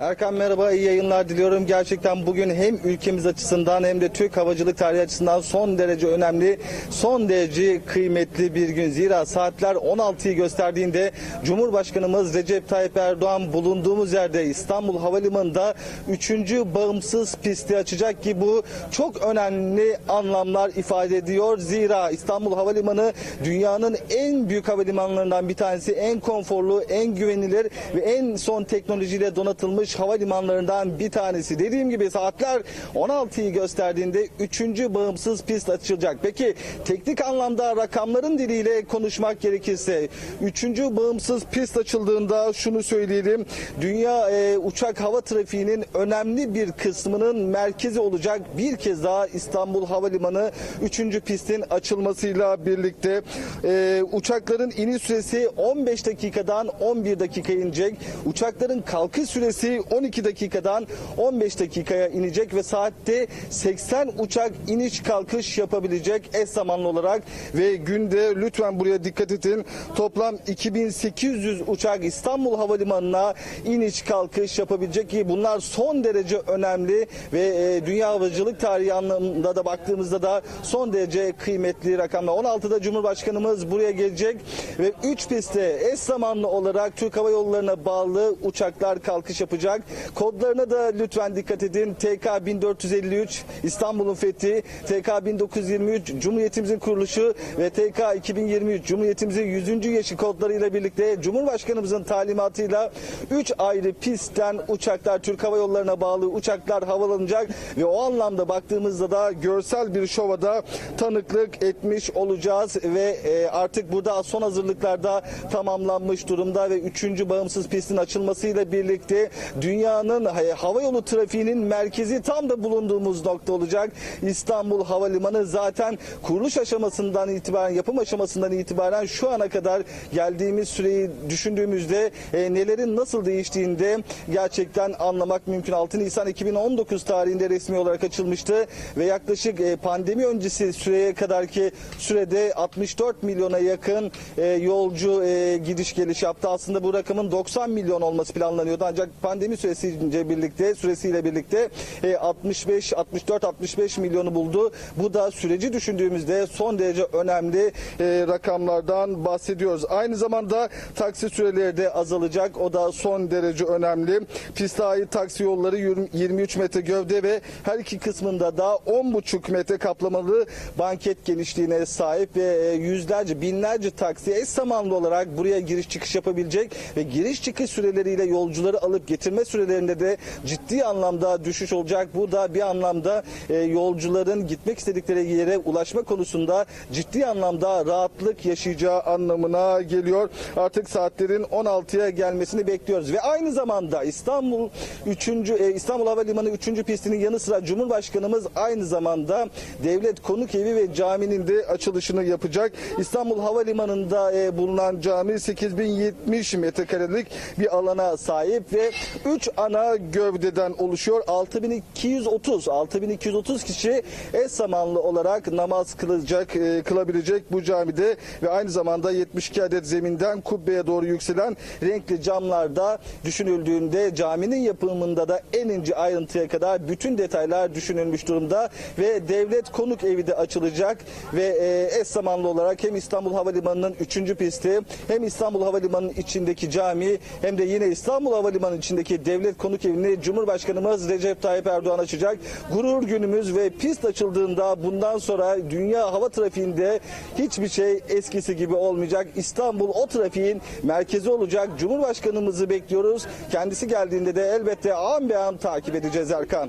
Erkan merhaba, iyi yayınlar diliyorum. Gerçekten bugün hem ülkemiz açısından hem de Türk havacılık tarihi açısından son derece önemli, son derece kıymetli bir gün. Zira saatler 16'yı gösterdiğinde Cumhurbaşkanımız Recep Tayyip Erdoğan bulunduğumuz yerde İstanbul Havalimanı'nda 3. bağımsız pisti açacak ki bu çok önemli anlamlar ifade ediyor. Zira İstanbul Havalimanı dünyanın en büyük havalimanlarından bir tanesi, en konforlu, en güvenilir ve en son teknolojiyle donatılmış havalimanlarından bir tanesi. Dediğim gibi saatler 16'yı gösterdiğinde 3. bağımsız pist açılacak. Peki teknik anlamda rakamların diliyle konuşmak gerekirse 3. bağımsız pist açıldığında şunu söyleyelim. Dünya e, uçak hava trafiğinin önemli bir kısmının merkezi olacak. Bir kez daha İstanbul Havalimanı 3. pistin açılmasıyla birlikte e, uçakların iniş süresi 15 dakikadan 11 dakika inecek. Uçakların kalkış süresi 12 dakikadan 15 dakikaya inecek ve saatte 80 uçak iniş kalkış yapabilecek eş zamanlı olarak ve günde lütfen buraya dikkat edin. Toplam 2800 uçak İstanbul Havalimanı'na iniş kalkış yapabilecek ki bunlar son derece önemli ve e, dünya havacılık tarihi anlamında da baktığımızda da son derece kıymetli rakamlar. 16'da Cumhurbaşkanımız buraya gelecek ve 3 pistte eş zamanlı olarak Türk Hava Yolları'na bağlı uçaklar kalkış yapacak. Kodlarına da lütfen dikkat edin. TK 1453 İstanbul'un fethi, TK 1923 Cumhuriyetimizin kuruluşu ve TK 2023 Cumhuriyetimizin 100. yaşı kodlarıyla birlikte Cumhurbaşkanımızın talimatıyla 3 ayrı pistten uçaklar Türk Hava Yolları'na bağlı uçaklar havalanacak ve o anlamda baktığımızda da görsel bir şova da tanıklık etmiş olacağız ve e, artık burada son hazırlıklarda tamamlanmış durumda ve 3. bağımsız pistin açılmasıyla birlikte dünyanın e, hava yolu trafiğinin merkezi tam da bulunduğumuz nokta olacak. İstanbul Havalimanı zaten kuruluş aşamasından itibaren, yapım aşamasından itibaren şu ana kadar geldiğimiz süreyi düşündüğümüzde e, nelerin nasıl değiştiğinde gerçekten anlamak mümkün. 6 Nisan 2019 tarihinde resmi olarak açılmıştı ve yaklaşık e, pandemi öncesi süreye kadar ki sürede 64 milyona yakın e, yolcu e, gidiş geliş yaptı. Aslında bu rakamın 90 milyon olması planlanıyordu ancak pandemi süresiyle birlikte süresiyle birlikte e, 65 64 65 milyonu buldu. Bu da süreci düşündüğümüzde son derece önemli e, rakamlardan bahsediyoruz. Aynı zamanda taksi süreleri de azalacak. O da son derece önemli. Piste ait taksi yolları 23 metre gövde ve her iki kısmında da 10,5 metre kaplamalı banket genişliğine sahip ve e, yüzlerce binlerce taksi eş zamanlı olarak buraya giriş çıkış yapabilecek ve giriş çıkış süreleriyle yolcuları alıp getirme sürelerinde de ciddi anlamda düşüş olacak. Bu da bir anlamda e, yolcuların gitmek istedikleri yere ulaşma konusunda ciddi anlamda rahatlık yaşayacağı anlamına geliyor. Artık saatlerin 16'ya gelmesini bekliyoruz ve aynı zamanda İstanbul 3. İstanbul Havalimanı 3. pistinin yanı sıra Cumhurbaşkanımız aynı zamanda Devlet Konuk Evi ve caminin de açılışını yapacak. İstanbul Havalimanı'nda e, bulunan cami 8070 metrekarelik bir alana sahip ve 3 ana gövdeden oluşuyor. 6230 6230 kişi eş zamanlı olarak namaz kılacak, e, kılabilecek bu camide ve aynı zamanda 72 adet zeminden kubbeye doğru yükselen renkli camlarda düşünüldüğünde caminin yapımında da en ince ayrıntıya kadar bütün detaylar düşünülmüş durumda ve devlet konuk evi de açılacak ve e, eş zamanlı olarak hem İstanbul Havalimanı'nın 3. pisti hem İstanbul Havalimanı'nın içindeki cami hem de yine İstanbul Havalimanı'nın içindeki devlet konuk evini Cumhurbaşkanımız Recep Tayyip Erdoğan açacak. Gurur günümüz ve pist açıldığında bundan sonra dünya hava trafiğinde hiçbir şey eskisi gibi olmayacak. İstanbul o trafiğin merkezi olacak. Cumhurbaşkanımızı bekliyoruz. Kendisi geldiğinde de elbette an be an takip edeceğiz Erkan.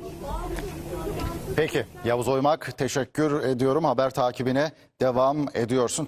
Peki Yavuz Oymak teşekkür ediyorum. Haber takibine devam ediyorsun.